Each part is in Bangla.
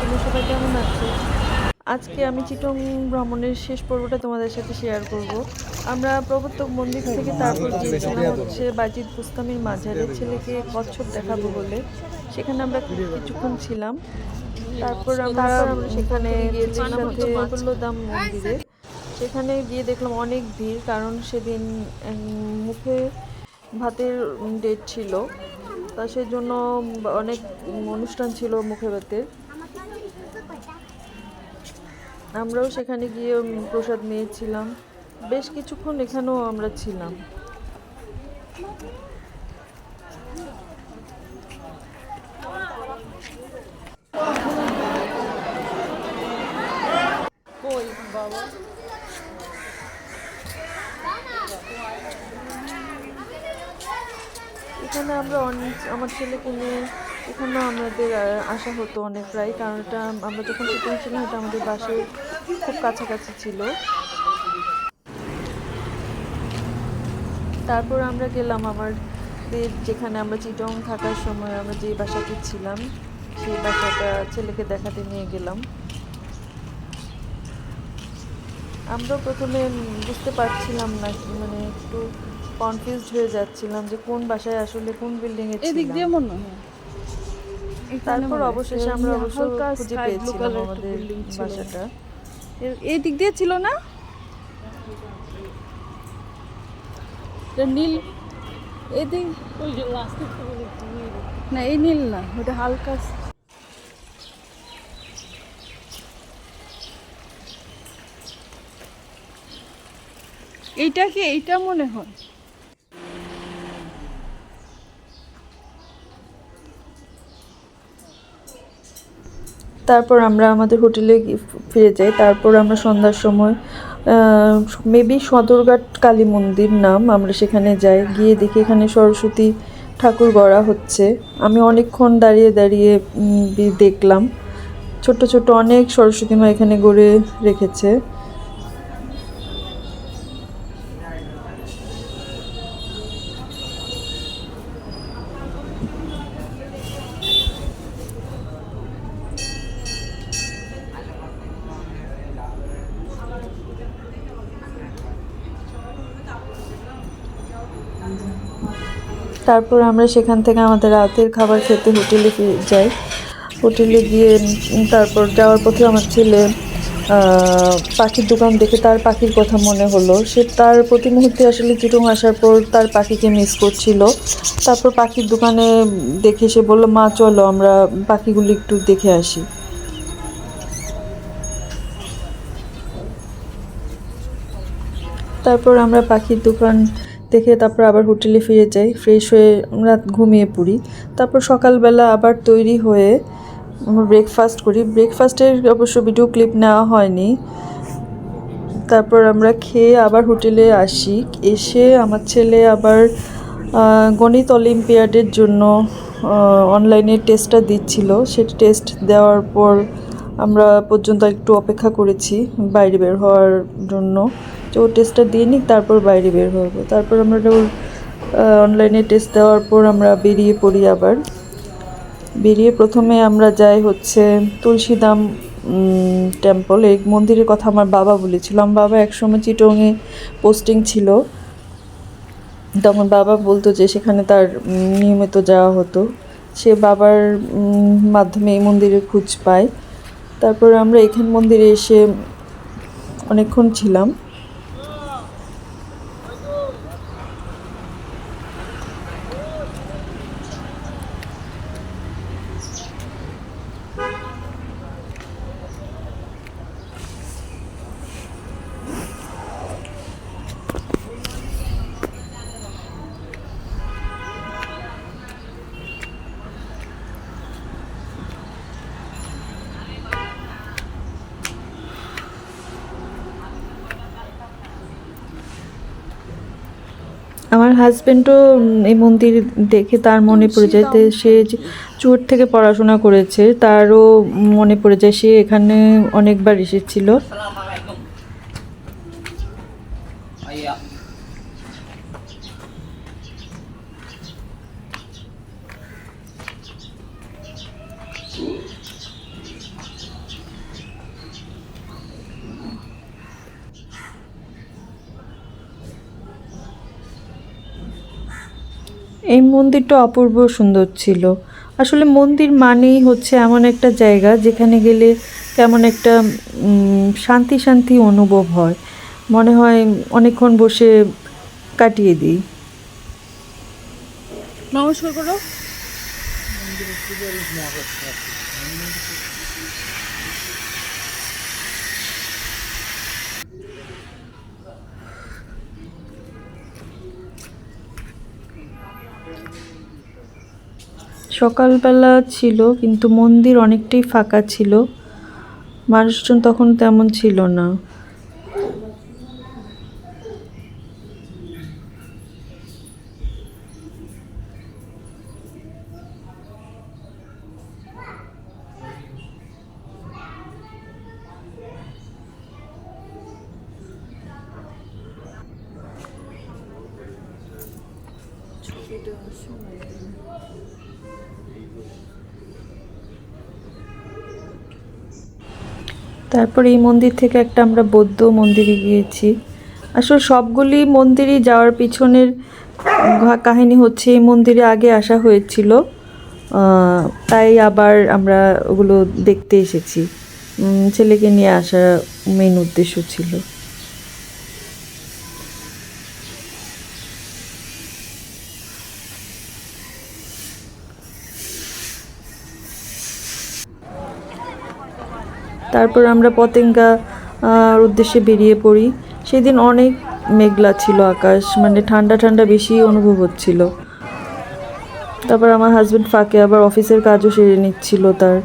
তুমি সবাই কেমন আছো? আজকে আমি চিটং ভ্রমণের শেষ পর্বটা তোমাদের সাথে শেয়ার করব। আমরা প্রবর্তক মন্দির থেকে তারপর গিয়েছিলাম হচ্ছে বাজিদ বুস্তামির মাঝারে ছেলেকে কচ্ছপ দেখাবো বলে। সেখানে আমরা কিছুক্ষণ ছিলাম। তারপর আমরা সেখানে গিয়েছিলাম দাম মন্দিরে। সেখানে গিয়ে দেখলাম অনেক ভিড় কারণ সেদিন মুখে ভাতের ডেট ছিল। তা সেজন্য অনেক অনুষ্ঠান ছিল মুখে ভাতের। আমরাও সেখানে গিয়ে প্রসাদ নিয়েছিলাম। বেশ কিছুক্ষণ এখানেও আমরা ছিলাম। এখানে আমরা অনেক আমার ছেলেকে নিয়ে এখানেও আমাদের আসা হতো অনেক প্রায় কারণ এটা আমরা যখন শুটিং ছিলাম এটা আমাদের বাসায় খুব কাছাকাছি ছিল। তারপর আমরা গেলাম আমার যেখানে আমরা চিটং থাকার সময় আমরা যে বাসাতে ছিলাম সেই বাসাটা ছেলেকে দেখাতে নিয়ে গেলাম। আমরা প্রথমে বুঝতে পারছিলাম না মানে একটু কনফিউজড হয়ে যাচ্ছিলাম যে কোন বাসায় আসলে কোন বিল্ডিং এ এদিক দিয়ে মনে হয়। তারপর অবশেষে আমরা অবশ্য খুঁজে পেয়েছিলাম আমাদের বাসাটা। এই দিক দিয়ে ছিল না? নীল। এদিক না এই নীল না ওটা হালকা এইটা কি এইটা মনে হয়? তারপর আমরা আমাদের হোটেলে ফিরে যাই। তারপর আমরা সন্ধ্যার সময় মেবি সদরঘাট কালী মন্দির নাম আমরা সেখানে যাই। গিয়ে দেখি এখানে সরস্বতী ঠাকুর গড়া হচ্ছে। আমি অনেকক্ষণ দাঁড়িয়ে দাঁড়িয়ে দেখলাম। ছোট ছোট অনেক সরস্বতী মা এখানে গড়ে রেখেছে। তারপর আমরা সেখান থেকে আমাদের রাতের খাবার খেতে হোটেলে ফিরে যাই। হোটেলে গিয়ে তারপর যাওয়ার পথে আমার ছেলে পাখির দোকান দেখে তার পাখির কথা মনে হলো। সে তার প্রতি মুহূর্তে আসলে চিটং আসার পর তার পাখিকে মিস করছিল। তারপর পাখির দোকানে দেখে সে বলল, মা, চলো, আমরা পাখিগুলি একটু দেখে আসি। তারপর আমরা পাখির দোকান দেখে তারপর আবার হোটেলে ফিরে যাই ফ্রেশ হয়ে রাত ঘুমিয়ে পড়ি। তারপর সকালবেলা আবার তৈরি হয়ে আমরা ব্রেকফাস্ট করি ব্রেকফাস্টের অবশ্য ভিডিও ক্লিপ নেওয়া হয়নি। তারপর আমরা খেয়ে আবার হোটেলে আসি। এসে আমার ছেলে আবার গণিত অলিম্পিয়াডের জন্য অনলাইনে টেস্টটা দিচ্ছিল। সেটা টেস্ট দেওয়ার পর আমরা পর্যন্ত একটু অপেক্ষা করেছি বাইরে বের হওয়ার জন্য। ও টেস্টটা দিয়ে নিক, তারপর বাইরে বের হব তারপর আমরা অনলাইনে টেস্ট দেওয়ার পর আমরা বেরিয়ে পড়ি আবার। বেরিয়ে প্রথমে আমরা যাই হচ্ছে তুলসীদাম টেম্পল এই মন্দিরের কথা আমার বাবা বলেছিল। আমার বাবা একসময় চিটংয়ে পোস্টিং ছিল। তখন বাবা বলতো যে সেখানে তার নিয়মিত যাওয়া হতো। সে বাবার মাধ্যমে এই মন্দিরের খোঁজ পায়। তারপর আমরা এখান মন্দিরে এসে অনেকক্ষণ ছিলাম। আমার হাজবেন্ডও এই মন্দির দেখে তার মনে পড়ে যায় যে সে চুট থেকে পড়াশোনা করেছে তারও মনে পড়ে যায় সে এখানে অনেকবার এসেছিল। এই মন্দিরটা অপূর্ব সুন্দর ছিল। আসলে মন্দির মানেই হচ্ছে এমন একটা জায়গা যেখানে গেলে কেমন একটা শান্তি শান্তি অনুভব হয়। মনে হয় অনেকক্ষণ বসে কাটিয়ে দিই। নমস্কার করো। সকালবেলা ছিল কিন্তু মন্দির অনেকটাই ফাঁকা ছিল। মানুষজন তখন তেমন ছিল না। তারপর এই মন্দির থেকে একটা আমরা বৌদ্ধ মন্দিরে গিয়েছি। আসলে সবগুলি মন্দিরই যাওয়ার পিছনের কাহিনী হচ্ছে এই মন্দিরে আগে আসা হয়েছিল। তাই আবার আমরা ওগুলো দেখতে এসেছি। ছেলেকে নিয়ে আসা মেন উদ্দেশ্য ছিল। তারপর আমরা পতেঙ্গা উদ্দেশ্যে বেরিয়ে পড়ি। সেদিন অনেক মেঘলা ছিল আকাশ মানে ঠান্ডা ঠান্ডা বেশি অনুভব হচ্ছিল। তারপর আমার হাজব্যান্ড ফাঁকে আবার অফিসের কাজও সেরে নিচ্ছিল তার।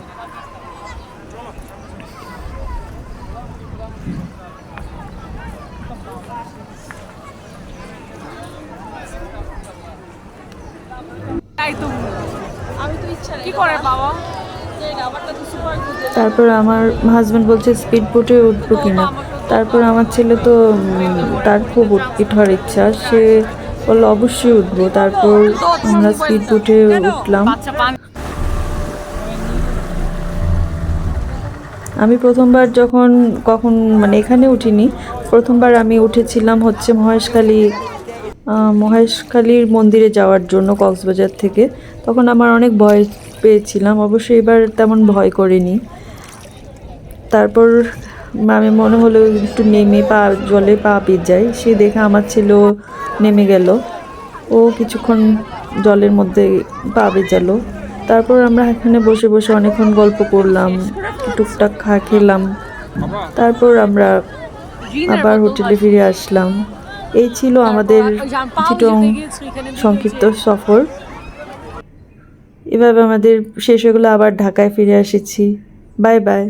কি করে বাবা? তারপর আমার হাজব্যান্ড বলছে স্পিড বোটে উঠবো কিনা? তারপর আমার ছেলে তো তার খুব উঠবার ইচ্ছা। সে বলল, অবশ্যই উঠবো। তারপর আমরা স্পিড বোটে উঠলাম। আমি প্রথমবার যখন কখন মানে এখানে উঠিনি, প্রথমবার আমি উঠেছিলাম হচ্ছে মহেশখালী মহেশখালীর মন্দিরে যাওয়ার জন্য কক্সবাজার থেকে। তখন আমার অনেক ভয় পেয়েছিলাম। অবশ্যই এবার তেমন ভয় করিনি। তারপর আমি মনে হলো একটু নেমে পা জলে পা পেয়ে যায় সে দেখে আমার ছেলেও নেমে গেল। ও কিছুক্ষণ জলের মধ্যে পা বেজালো তারপর আমরা এখানে বসে বসে অনেকক্ষণ গল্প করলাম টুকটাক খা খেলাম। তারপর আমরা আবার হোটেলে ফিরে আসলাম। এই ছিল আমাদের চিটং সংক্ষিপ্ত সফর। এভাবে আমাদের শেষ হয়ে গেলো আবার ঢাকায় ফিরে এসেছি। Bye bye.